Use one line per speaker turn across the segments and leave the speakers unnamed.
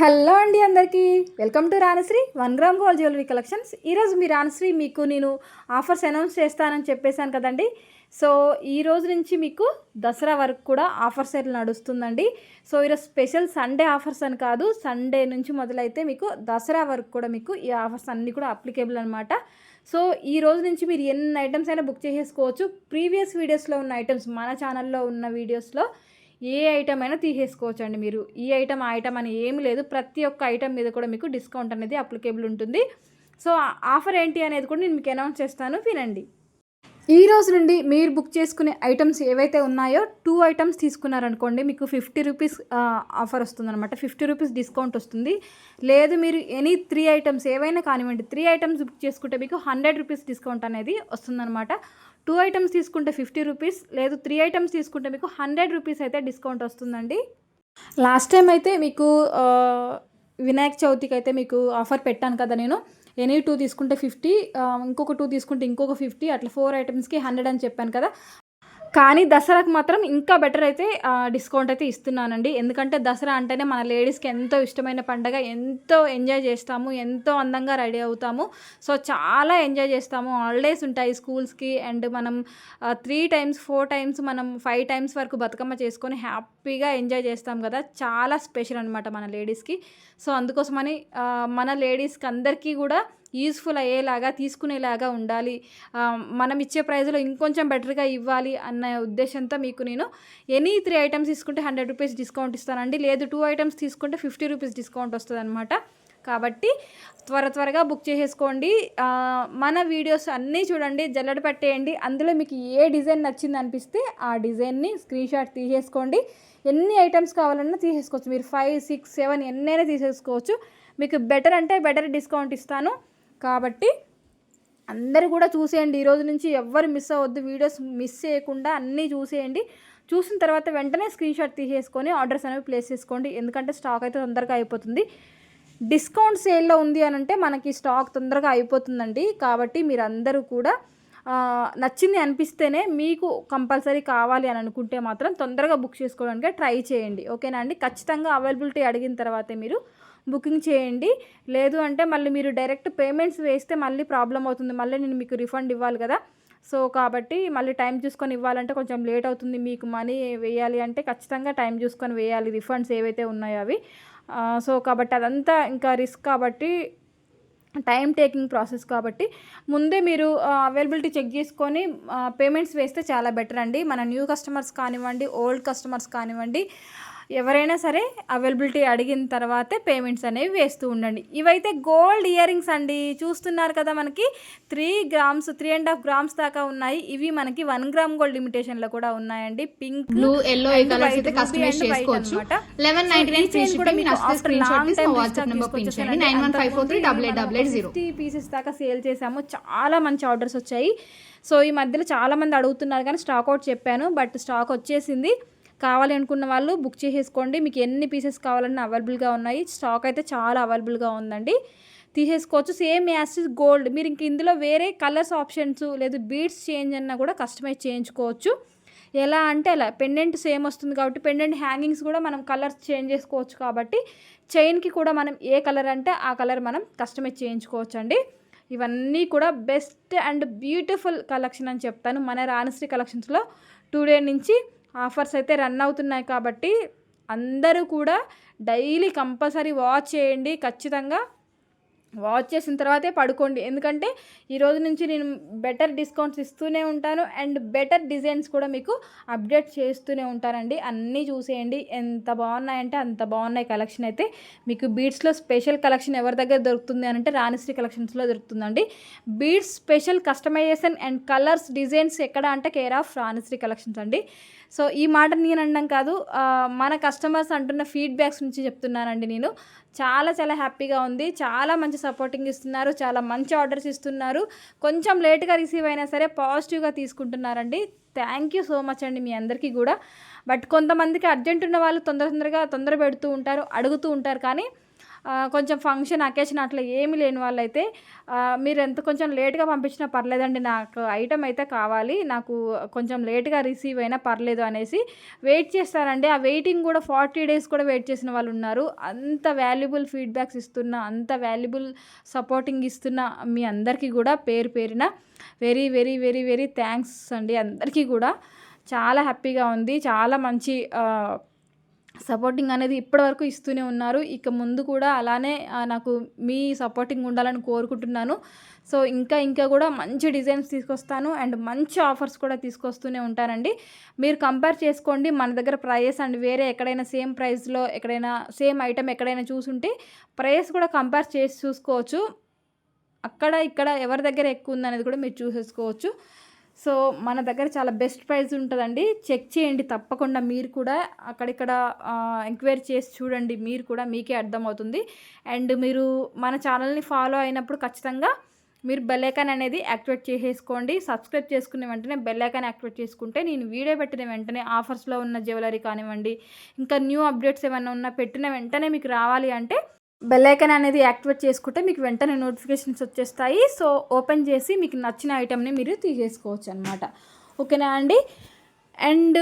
Hello అండి అందరికీ. Welcome to Ranashree one gram gold jewellery collections. ఈరోజు మీ రానశ్రీ మీకు నేను ఆఫర్స్ అనౌన్స్ చేస్తానని చెప్పేశాను కదండి. సో ఈ రోజు నుంచి మీకు దసరా వరకు కూడా ఆఫర్ సేల్ నడుస్తుందండి. సో ఈరోజు స్పెషల్ సండే ఆఫర్స్ అని కాదు సండే నుంచి మొదలైతే మీకు దసరా వరకు కూడా మీకు ఈ ఆఫర్స్ అన్నీ కూడా అప్లికేబుల్ అనమాట సో ఈ రోజు నుంచి మీరు ఎన్ని ఐటమ్స్ అయినా బుక్ చేసేసుకోవచ్చు. ప్రీవియస్ వీడియోస్లో ఉన్న ఐటమ్స్ మన ఛానల్లో ఉన్న వీడియోస్లో ఏ ఐటమ్ అయినా తీసేసుకోవచ్చు అండి మీరు. ఈ ఐటమ్ ఆ ఐటమ్ అని ఏమి లేదు. ప్రతి ఒక్క ఐటమ్ మీద కూడా మీకు డిస్కౌంట్ అనేది అప్లికేబుల్ ఉంటుంది. సో ఆఫర్ ఏంటి అనేది కూడా నేను మీకు అనౌన్స్ చేస్తాను. వినండి. ఈ రోజు నుండి మీరు బుక్ చేసుకునే ఐటమ్స్ ఏవైతే ఉన్నాయో టూ ఐటమ్స్ తీసుకున్నారనుకోండి మీకు ఫిఫ్టీ రూపీస్ ఆఫర్ వస్తుందన్నమాట. ఫిఫ్టీ రూపీస్ డిస్కౌంట్ వస్తుంది. లేదు మీరు ఎనీ త్రీ ఐటమ్స్ ఏవైనా కానివ్వండి త్రీ ఐటమ్స్ బుక్ చేసుకుంటే మీకు హండ్రెడ్ రూపీస్ డిస్కౌంట్ అనేది వస్తుందన్నమాట. టూ ఐటమ్స్ తీసుకుంటే ఫిఫ్టీ రూపీస్ లేదు త్రీ ఐటమ్స్ తీసుకుంటే మీకు హండ్రెడ్ రూపీస్ అయితే డిస్కౌంట్ వస్తుందండి. లాస్ట్ టైం అయితే మీకు వినాయక చవితికి అయితే మీకు ఆఫర్ పెట్టాను కదా నేను. ఎనీ టూ తీసుకుంటే ఫిఫ్టీ ఇంకొక టూ తీసుకుంటే ఇంకొక ఫిఫ్టీ అట్లా ఫోర్ ఐటమ్స్కి హండ్రెడ్ అని చెప్పాను కదా. కానీ దసరాకు మాత్రం ఇంకా బెటర్ అయితే డిస్కౌంట్ అయితే ఇస్తున్నానండి. ఎందుకంటే దసరా అంటేనే మన లేడీస్కి ఎంతో ఇష్టమైన పండగ ఎంతో ఎంజాయ్ చేస్తాము ఎంతో అందంగా రెడీ అవుతాము. సో చాలా ఎంజాయ్ చేస్తాము. హాలిడేస్ ఉంటాయి స్కూల్స్కి అండ్ మనం త్రీ టైమ్స్ ఫోర్ టైమ్స్ మనం ఫైవ్ టైమ్స్ వరకు బతుకమ్మ చేసుకొని హ్యాపీగా ఎంజాయ్ చేస్తాం కదా. చాలా స్పెషల్ అనమాట మన లేడీస్కి. సో అందుకోసమని మన లేడీస్కి అందరికీ కూడా యూస్ఫుల్ అయ్యేలాగా తీసుకునేలాగా ఉండాలి. మనం ఇచ్చే ప్రైజ్లో ఇంకొంచెం బెటర్గా ఇవ్వాలి అన్న ఉద్దేశంతో మీకు నేను ఎనీ త్రీ ఐటమ్స్ తీసుకుంటే హండ్రెడ్ రూపీస్ డిస్కౌంట్ ఇస్తానండి. లేదు టూ ఐటమ్స్ తీసుకుంటే ఫిఫ్టీ రూపీస్ డిస్కౌంట్ వస్తుంది అనమాట కాబట్టి త్వర త్వరగా బుక్ చేసేసుకోండి. మన వీడియోస్ అన్నీ చూడండి జల్లడ పెట్టేయండి. అందులో మీకు ఏ డిజైన్ నచ్చింది అనిపిస్తే ఆ డిజైన్ని స్క్రీన్ షాట్ తీసేసుకోండి. ఎన్ని ఐటమ్స్ కావాలన్నా తీసేసుకోవచ్చు. మీరు ఫైవ్ సిక్స్ సెవెన్ ఎన్నైనా తీసేసుకోవచ్చు. మీకు బెటర్ అంటే బెటర్ డిస్కౌంట్ ఇస్తాను. కాబట్టి అందరూ కూడా చూసేయండి. ఈ రోజు నుంచి ఎవ్వరు మిస్ అవ్వద్దు. వీడియోస్ మిస్ చేయకుండా అన్నీ చూసేయండి. చూసిన తర్వాత వెంటనే స్క్రీన్ షాట్ తీసేసుకొని ఆర్డర్స్ అనేవి ప్లేస్ చేసుకోండి. ఎందుకంటే స్టాక్ అయితే తొందరగా అయిపోతుంది. డిస్కౌంట్ సేల్లో ఉంది అని అంటే మనకి స్టాక్ తొందరగా అయిపోతుందండి. కాబట్టి మీరందరూ కూడా నచ్చింది అనిపిస్తేనే మీకు కంపల్సరీ కావాలి అని అనుకుంటే మాత్రం తొందరగా బుక్ చేసుకోవడానికి ట్రై చేయండి. ఓకేనా అండి? ఖచ్చితంగా అవైలబిలిటీ అడిగిన తర్వాతే మీరు బుకింగ్ చేయండి. లేదు అంటే మళ్ళీ మీరు డైరెక్ట్ పేమెంట్స్ వేస్తే మళ్ళీ ప్రాబ్లం అవుతుంది. మళ్ళీ నేను మీకు రిఫండ్ ఇవ్వాలి కదా. సో కాబట్టి మళ్ళీ టైం చూసుకొని ఇవ్వాలంటే కొంచెం లేట్ అవుతుంది మీకు మనీ వేయాలి అంటే ఖచ్చితంగా టైం చూసుకొని వేయాలి. రిఫండ్స్ ఏవైతే ఉన్నాయో అవి. సో కాబట్టి అదంతా ఇంకా రిస్క్ కాబట్టి టైం టేకింగ్ ప్రాసెస్ కాబట్టి ముందే మీరు అవైలబిలిటీ చెక్ చేసుకొని పేమెంట్స్ వేస్తే చాలా బెటర్ అండి. మన న్యూ కస్టమర్స్ కానివ్వండి ఓల్డ్ కస్టమర్స్ కానివ్వండి ఎవరైనా సరే అవైలబిలిటీ అడిగిన తర్వాతే పేమెంట్స్ అనేవి వేస్తూ ఉండండి. ఇవైతే గోల్డ్ ఇయర్ రింగ్స్ అండి. చూస్తున్నారు కదా మనకి three grams three and half grams దాకా ఉన్నాయి. ఇవి మనకి వన్ గ్రామ్ గోల్డ్ లిమిటేషన్లో కూడా ఉన్నాయండి. Pink
blue yellow eleven ninety nine free shipping nine one five four three double double zero
pieces దాకా సేల్ చేసాము చాలా మంచి ఆర్డర్స్ వచ్చాయి. సో ఈ మధ్యలో చాలా మంది అడుగుతున్నారు కానీ స్టాక్ అవుట్ చెప్పాను. బట్ స్టాక్ వచ్చేసింది. కావాలి అనుకున్న వాళ్ళు బుక్ చేసేసుకోండి. మీకు ఎన్ని పీసెస్ కావాలన్నా అవైలబుల్గా ఉన్నాయి. స్టాక్ అయితే చాలా అవైలబుల్గా ఉందండి. తీసేసుకోవచ్చు. సేమ్ యాసిస్ గోల్డ్. మీరు ఇంక ఇందులో వేరే కలర్స్ ఆప్షన్స్ లేదు బీడ్స్ చేంజ్ అన్నా కూడా కస్టమైజ్ చేయించుకోవచ్చు. ఎలా అంటే అలా పెండెంట్ సేమ్ వస్తుంది కాబట్టి పెండెంట్ హ్యాంగింగ్స్ కూడా మనం కలర్స్ చేంజ్ చేసుకోవచ్చు కాబట్టి చైన్కి కూడా మనం ఏ కలర్ అంటే ఆ కలర్ మనం కస్టమైజ్ చేయించుకోవచ్చు అండి ఇవన్నీ కూడా బెస్ట్ అండ్ బ్యూటిఫుల్ కలెక్షన్ అని చెప్తాను. మన రాణశ్రీ కలెక్షన్స్లో టూ డే నుంచి ఆఫర్స్ అయితే రన్ అవుతున్నాయి కాబట్టి అందరూ కూడా డైలీ కంపల్సరీ వాచ్ చేయండి ఖచ్చితంగా. వాచ్ చేసిన తర్వాతే పడుకోండి. ఎందుకంటే ఈరోజు నుంచి నేను బెటర్ డిస్కౌంట్స్ ఇస్తూనే ఉంటాను అండ్ బెటర్ డిజైన్స్ కూడా మీకు అప్డేట్ చేస్తూనే ఉంటానండి. అన్నీ చూసేయండి. ఎంత బాగున్నాయంటే అంత బాగున్నాయి కలెక్షన్ అయితే. మీకు బీడ్స్లో స్పెషల్ కలెక్షన్ ఎవరి దగ్గర దొరుకుతుంది అని అంటే రాణిశ్రీ కలెక్షన్స్లో దొరుకుతుందండి. Beads special customisation and colours designs ఎక్కడ అంటే కేర్ ఆఫ్ రాణిశ్రీ కలెక్షన్స్ అండి. సో ఈ మాట నేను అనడం కాదు. మన కస్టమర్స్ అంటున్న ఫీడ్బ్యాక్స్ నుంచి చెప్తున్నానండి నేను. చాలా చాలా హ్యాపీగా ఉంది. చాలా మంచి సపోర్టింగ్ ఇస్తున్నారు చాలా మంచి ఆర్డర్స్ ఇస్తున్నారు. కొంచెం లేట్గా రిసీవ్ అయినా సరే పాజిటివ్గా తీసుకుంటున్నారండి. థ్యాంక్ యూ సో మచ్ అండి మీ అందరికీ కూడా. బట్ కొంతమందికి అర్జెంట్ ఉన్న వాళ్ళు తొందర తొందరగా తొందర పెడుతూ ఉంటారు అడుగుతూ ఉంటారు కానీ కొంచెం ఫంక్షన్ అకేషన్ అట్లా ఏమి లేని వాళ్ళైతే మీరు ఎంత కొంచెం లేట్గా పంపించినా పర్లేదండి నాకు ఐటమ్ అయితే కావాలి నాకు కొంచెం లేట్గా రిసీవ్ అయినా పర్లేదు అనేసి వెయిట్ చేస్తారండి. ఆ వెయిటింగ్ కూడా ఫార్టీ డేస్ కూడా వెయిట్ చేసిన వాళ్ళు ఉన్నారు. అంత వాల్యుబుల్ ఫీడ్బ్యాక్స్ ఇస్తున్న అంత వాల్యుబుల్ సపోర్టింగ్ ఇస్తున్న మీ అందరికీ కూడా పేరు పేరిన very very very very thanks అండి. అందరికీ కూడా చాలా హ్యాపీగా ఉంది. చాలా మంచి సపోర్టింగ్ అనేది ఇప్పటివరకు ఇస్తూనే ఉన్నారు. ఇక ముందు కూడా అలానే నాకు మీ సపోర్టింగ్ ఉండాలని కోరుకుంటున్నాను. సో ఇంకా ఇంకా కూడా మంచి డిజైన్స్ తీసుకొస్తాను అండ్ మంచి ఆఫర్స్ కూడా తీసుకొస్తూనే ఉంటానండి. మీరు కంపేర్ చేసుకోండి మన దగ్గర ప్రైస్ అండ్ వేరే ఎక్కడైనా సేమ్ ప్రైస్లో ఎక్కడైనా సేమ్ ఐటమ్ ఎక్కడైనా చూసుంటే ప్రైస్ కూడా కంపేర్ చేసి చూసుకోవచ్చు. అక్కడ ఇక్కడ ఎవరి దగ్గర ఎక్కువ ఉందనేది కూడా మీరు చూసేసుకోవచ్చు. సో మన దగ్గర చాలా బెస్ట్ ప్రైస్ ఉంటుందండి. చెక్ చేయండి తప్పకుండా మీరు కూడా. అక్కడిక్కడ ఎంక్వైరీ చేసి చూడండి. మీరు కూడా మీకే అర్థమవుతుంది. అండ్ మీరు మన ఛానల్ని ఫాలో అయినప్పుడు ఖచ్చితంగా మీరు బెల్లైకాన్ అనేది యాక్టివేట్ చేసేసుకోండి. సబ్స్క్రైబ్ చేసుకున్న వెంటనే బెల్లైకాన్ యాక్టివేట్ చేసుకుంటే నేను వీడియో పెట్టిన వెంటనే ఆఫర్స్లో ఉన్న జ్యువెలరీ కానివ్వండి ఇంకా న్యూ అప్డేట్స్ ఏమైనా ఉన్నా పెట్టిన వెంటనే మీకు రావాలి అంటే బెల్లైకన్ అనేది యాక్టివేట్ చేసుకుంటే మీకు వెంటనే నోటిఫికేషన్స్ వచ్చేస్తాయి. సో ఓపెన్ చేసి మీకు నచ్చిన ఐటమ్ని మీరు తీసేసుకోవచ్చు అనమాట ఓకేనా అండి? అండ్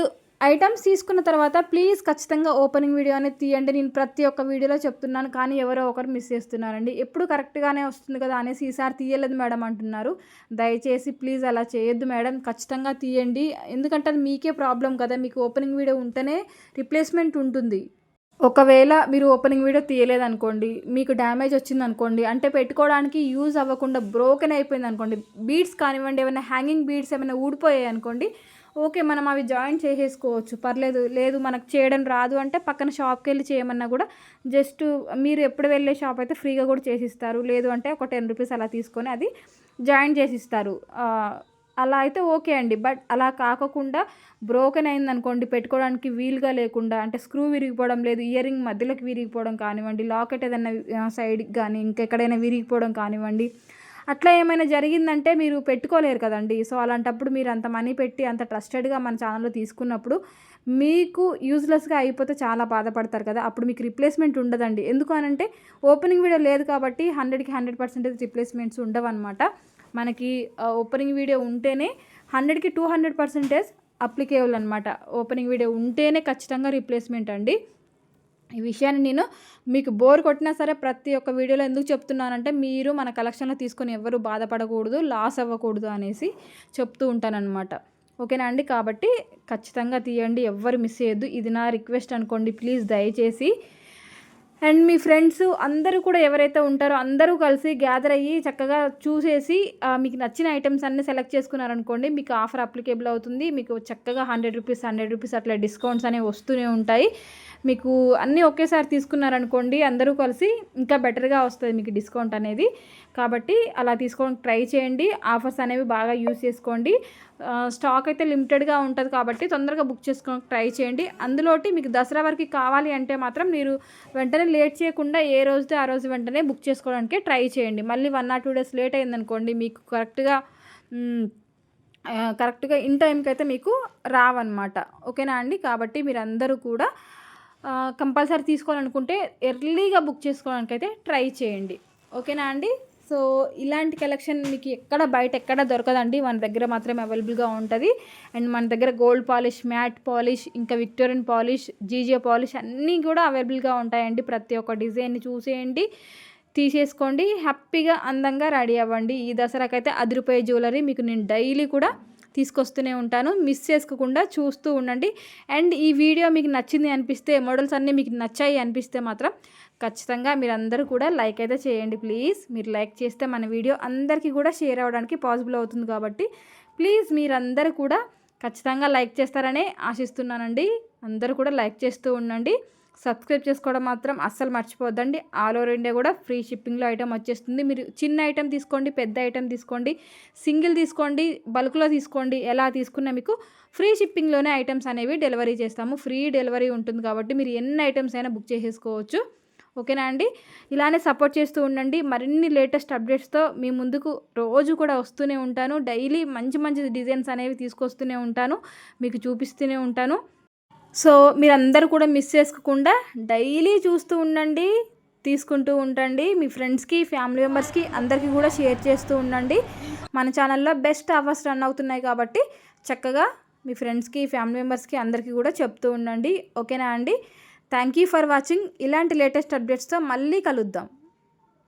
ఐటమ్స్ తీసుకున్న తర్వాత ప్లీజ్ ఖచ్చితంగా ఓపెనింగ్ వీడియో అనేది తీయండి. నేను ప్రతి ఒక్క వీడియోలో చెప్తున్నాను కానీ ఎవరో ఒకరు మిస్ చేస్తున్నారండి. ఎప్పుడు కరెక్ట్గానే వస్తుంది కదా అనేసి ఈసారి తీయలేదు మేడం అంటున్నారు. దయచేసి ప్లీజ్ అలా చేయొద్దు మేడం. ఖచ్చితంగా తీయండి. ఎందుకంటే అది మీకే ప్రాబ్లం కదా. మీకు ఓపెనింగ్ వీడియో ఉంటేనే రిప్లేస్మెంట్ ఉంటుంది. ఒకవేళ మీరు ఓపెనింగ్ వీడియో తీయలేదనుకోండి మీకు డ్యామేజ్ వచ్చింది అనుకోండి అంటే పెట్టుకోవడానికి యూజ్ అవ్వకుండా బ్రోకెన్ అయిపోయింది అనుకోండి బీడ్స్ కానివ్వండి ఏమైనా హ్యాంగింగ్ బీడ్స్ ఏమైనా ఊడిపోయాయి అనుకోండి ఓకే మనం అవి జాయిన్ చేసేసుకోవచ్చు. పర్లేదు లేదు మనకు చేయడం రాదు అంటే పక్కన షాప్కి వెళ్ళి చేయమన్నా కూడా జస్ట్ మీరు ఎప్పుడు వెళ్ళే షాప్ అయితే ఫ్రీగా కూడా చేసిస్తారు. లేదు అంటే ఒక టెన్ రూపీస్ అలా తీసుకొని అది జాయిన్ చేసిస్తారు. అలా అయితే ఓకే అండి. బట్ అలా కాకుండా బ్రోకెన్ అయింది అనుకోండి పెట్టుకోవడానికి వీలుగా లేకుండా అంటే స్క్రూ విరిగిపోవడం లేదు ఇయర్ రింగ్ మధ్యలోకి విరిగిపోవడం కానివ్వండి లాకెట్ ఏదైనా సైడ్కి కానీ ఇంకెక్కడైనా విరిగిపోవడం కానివ్వండి అట్లా ఏమైనా జరిగిందంటే మీరు పెట్టుకోలేరు కదండి. సో అలాంటప్పుడు మీరు అంత మనీ పెట్టి అంత ట్రస్టెడ్గా మన ఛానల్లో తీసుకున్నప్పుడు మీకు యూజ్లెస్గా అయిపోతే చాలా బాధపడతారు కదా. అప్పుడు మీకు రిప్లేస్మెంట్ ఉండదండి. ఎందుకు అనంటే ఓపెనింగ్ వీడియో లేదు కాబట్టి హండ్రెడ్కి హండ్రెడ్ పర్సెంటేజ్ రిప్లేస్మెంట్స్ ఉండవు అనమాట మనకి ఓపెనింగ్ వీడియో ఉంటేనే హండ్రెడ్కి టూ హండ్రెడ్ పర్సెంటేజ్ అప్లికేబుల్ అనమాట ఓపెనింగ్ వీడియో ఉంటేనే ఖచ్చితంగా రీప్లేస్మెంట్ అండి. ఈ విషయాన్ని నేను మీకు బోర్ కొట్టినా సరే ప్రతి ఒక్క వీడియోలో ఎందుకు చెప్తున్నానంటే మీరు మన కలెక్షన్లో తీసుకొని ఎవరు బాధపడకూడదు లాస్ అవ్వకూడదు అనేసి చెప్తూ ఉంటానన్నమాట. ఓకేనా అండి? కాబట్టి ఖచ్చితంగా తీయండి ఎవ్వరు మిస్ చేయొద్దు. ఇది నా రిక్వెస్ట్ అనుకోండి ప్లీజ్ దయచేసి అండ్ మీ ఫ్రెండ్స్ అందరూ కూడా ఎవరైతే ఉంటారో అందరూ కలిసి గ్యాదర్ అయ్యి చక్కగా చూసేసి మీకు నచ్చిన ఐటమ్స్ అన్ని సెలెక్ట్ చేసుకున్నారనుకోండి మీకు ఆఫర్ అప్లికేబుల్ అవుతుంది. మీకు చక్కగా హండ్రెడ్ రూపీస్ హండ్రెడ్ రూపీస్ అట్లా డిస్కౌంట్స్ అనేవి వస్తూనే ఉంటాయి. మీకు అన్నీ ఒకేసారి తీసుకున్నారనుకోండి అందరూ కలిసి ఇంకా బెటర్గా వస్తుంది మీకు డిస్కౌంట్ అనేది. కాబట్టి అలా తీసుకోవడానికి ట్రై చేయండి. ఆఫర్స్ అనేవి బాగా యూస్ చేసుకోండి. స్టాక్ అయితే లిమిటెడ్గా ఉంటుంది కాబట్టి తొందరగా బుక్ చేసుకోవడానికి ట్రై చేయండి. అందులోటి మీకు దసరా వరకు కావాలి అంటే మాత్రం మీరు వెంటనే లేట్ చేయకుండా ఏ రోజుతో ఆ రోజు వెంటనే బుక్ చేసుకోవడానికి ట్రై చేయండి. మళ్ళీ one or two days late అయిందనుకోండి మీకు కరెక్ట్గా కరెక్ట్గా ఇన్ టైంకి అయితే మీకు రావన్నమాట. ఓకేనా అండి? కాబట్టి మీరందరూ కూడా కంపల్సరీ తీసుకోవాలనుకుంటే ఎర్లీగా బుక్ చేసుకోవడానికి అయితే ట్రై చేయండి. ఓకేనా అండి? సో ఇలాంటి కలెక్షన్ మీకు ఎక్కడ బయట ఎక్కడ దొరకదండి. మన దగ్గర మాత్రమే అవైలబుల్గా ఉంటుంది. అండ్ మన దగ్గర గోల్డ్ పాలిష్ మ్యాట్ పాలిష్ ఇంకా విక్టోరియన్ పాలిష్ జీజే పాలిష్ అన్నీ కూడా అవైలబుల్గా ఉంటాయండి. ప్రతి ఒక్క డిజైన్ని చూసేయండి తీసేసుకోండి హ్యాపీగా అందంగా రెడీ అవ్వండి. ఈ దసరాకైతే అది జ్యువెలరీ మీకు నేను డైలీ కూడా తీసుకొస్తూనే ఉంటాను. మిస్ చేసుకోకుండా చూస్తూ ఉండండి. అండ్ ఈ వీడియో మీకు నచ్చింది అనిపిస్తే మోడల్స్ అన్నీ మీకు నచ్చాయి అనిపిస్తే మాత్రం ఖచ్చితంగా మీరందరూ కూడా లైక్ అయితే చేయండి ప్లీజ్ మీరు లైక్ చేస్తే మన వీడియో అందరికీ కూడా షేర్ అవ్వడానికి పాసిబుల్ అవుతుంది కాబట్టి ప్లీజ్ మీరందరూ కూడా ఖచ్చితంగా లైక్ చేస్తారనే ఆశిస్తున్నానండి. అందరూ కూడా లైక్ చేస్తూ ఉండండి. సబ్స్క్రైబ్ చేసుకోవడం మాత్రం అస్సలు మర్చిపోద్దండి ఆల్ ఓవర్ ఇండియా కూడా ఫ్రీ షిప్పింగ్లో ఐటమ్ వచ్చేస్తుంది. మీరు చిన్న ఐటెం తీసుకోండి పెద్ద ఐటెం తీసుకోండి సింగిల్ తీసుకోండి బల్క్లో తీసుకోండి ఎలా తీసుకున్నా మీకు ఫ్రీ షిప్పింగ్లోనే ఐటమ్స్ అనేవి డెలివరీ చేస్తాము. ఫ్రీ డెలివరీ ఉంటుంది కాబట్టి మీరు ఎన్ని ఐటమ్స్ అయినా బుక్ చేసేసుకోవచ్చు. ఓకేనా అండి? ఇలానే సపోర్ట్ చేస్తూ ఉండండి. మరిన్ని లేటెస్ట్ అప్డేట్స్తో మీ ముందుకు రోజు కూడా వస్తూనే ఉంటాను. డైలీ మంచి మంచి డిజైన్స్ అనేవి తీసుకొస్తూనే ఉంటాను. మీకు చూపిస్తూనే ఉంటాను. సో మీరందరూ కూడా మిస్ చేసుకోకుండా డైలీ చూస్తూ ఉండండి తీసుకుంటూ ఉండండి. మీ ఫ్రెండ్స్కి ఫ్యామిలీ మెంబర్స్కి అందరికీ కూడా షేర్ చేస్తూ ఉండండి. మన ఛానల్లో బెస్ట్ ఆఫర్స్ రన్ అవుతున్నాయి కాబట్టి చక్కగా మీ ఫ్రెండ్స్కి ఫ్యామిలీ మెంబర్స్కి అందరికీ కూడా చెప్తూ ఉండండి. ఓకేనా అండి? Thank you for watching. ఇలాంటి లేటెస్ట్ అప్డేట్స్తో మళ్ళీ కలుద్దాం.